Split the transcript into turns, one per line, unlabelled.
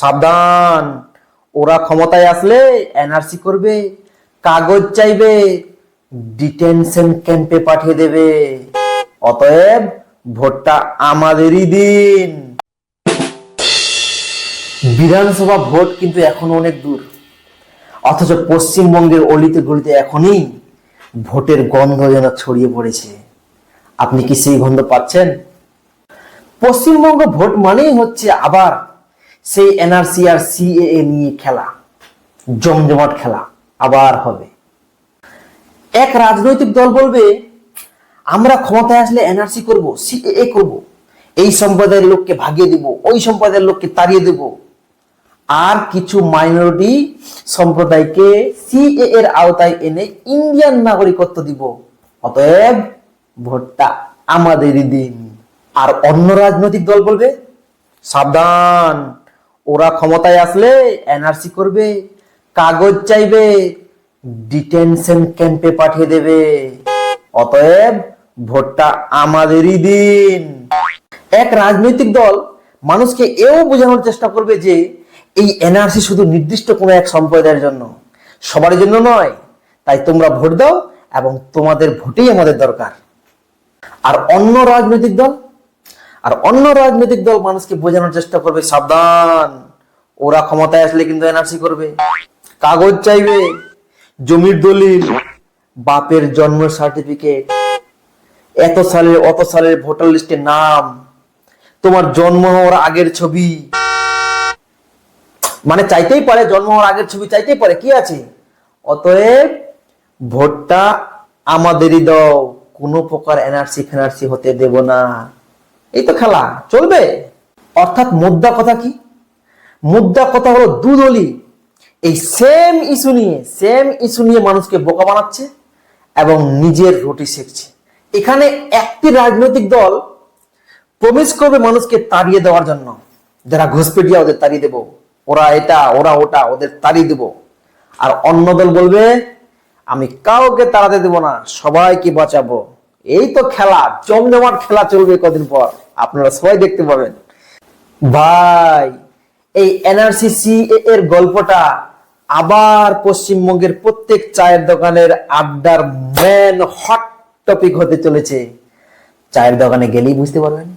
সাবধান। ওরা ক্ষমতায় আসলে এনআরসি করবে, কাগজ চাইবে, ডিটেনশন ক্যাম্পে পাঠিয়ে দেবে। অতএব ভোটটা আমাদেরই দিন। বিধানসভা ভোট কিন্তু এখনও অনেক দূর। অথচ পশ্চিমবঙ্গের অলিতে গলিতে এখনই ভোটের গন্ধ যেন ছড়িয়ে পড়েছে। আপনি কি সেই গন্ধ পাচ্ছেন? পশ্চিমবঙ্গ ভোট মানেই হচ্ছে আবার সেই এনআরসি আর সিএএ নিয়ে খেলা, জমজমাট খেলা আবার হবে। এক রাজনৈতিক দল বলবে, আমরা ক্ষমতায় আসলে এনআরসি করব সিএএ করব, এই সম্প্রদায়ের লোককে ভাগিয়ে দিব, ওই সম্প্রদায়ের লোককে তাড়িয়ে দেব। আর কিছু মাইনরিটি সম্প্রদায়কে সিএ এর আওতায় এনে ইন্ডিয়ান নাগরিকত্ব দিব। অতএব ভোটটা আমাদেরই দিন। আর অন্য রাজনৈতিক দল বলবে, সাবধান। ওরা ক্ষমতায় আসলে এনআরসি করবে, কাগজ চাইবে, ডিটেনশন ক্যাম্পে পাঠিয়ে দেবে। অতএব ভোটটা আমাদেরই দিন। এক রাজনৈতিক দল মানুষকে এও বোঝানোর চেষ্টা করবে যে এই এনআরসি শুধু নির্দিষ্ট কোনো এক সম্প্রদায়ের জন্য, সবার জন্য নয়। তাই তোমরা ভোট দাও এবং তোমাদের ভোটেই আমাদের দরকার। আর অন্য রাজনৈতিক দল আর অন্য রাজনৈতিক দল মানুষকে বোঝানোর চেষ্টা করবে, সাবধান। ওরা ক্ষমতায় আসলে কিন্তু এনআরসি করবে। কাগজ চাইবে, জমির দলিল, বাপের জন্ম সার্টিফিকেট এত সালের, অত সালের ভোটার লিস্টে নাম, তোমার জন্ম হওয়ার আগের ছবি। মানে চাইতেই পারে জন্ম হওয়ার আগের ছবি, চাইতেই পারে, কি আছে? অতএব ভোটটা আমাদেরই দাও। কোনো প্রকার এনআরসি ফেনার্সি হতে দেব না। এই তো খেলা, চলবে? অর্থাৎ মুদ্রা কথা কি? মুদ্রা কথা হলো দুদলই এই সেম ইস্যু নিয়ে সেম ইস্যু নিয়ে মানুষকে বোকা বানাচ্ছে এবং নিজের রুটি শেখছে। এখানে একটি রাজনৈতিক দল প্রমিস করবে মানুষকে তাড়িয়ে দেওয়ার জন্য। যারা ঘুষপেটিয়া ওদের তাড়িয়ে দেব। ওরা এটা, ওরা ওটা, ওদের তাড়িয়ে দেব। আর অন্য দল বলবে, আমি কাউকে তাড়াতে দেব না, সবাইকে বাঁচাবো। এই তো খেলা, জমজমাট খেলা চলবে কদিন পর। আপনারা সবাই দেখতে পাবেন। ভাই, এই এনআরসি এর গল্পটা আবার পশ্চিমবঙ্গের প্রত্যেক চায়ের দোকানের আড্ডার ম্যান হট টপিক হতে চলেছে। চায়ের দোকানে গেলেই বুঝতে পারবেন।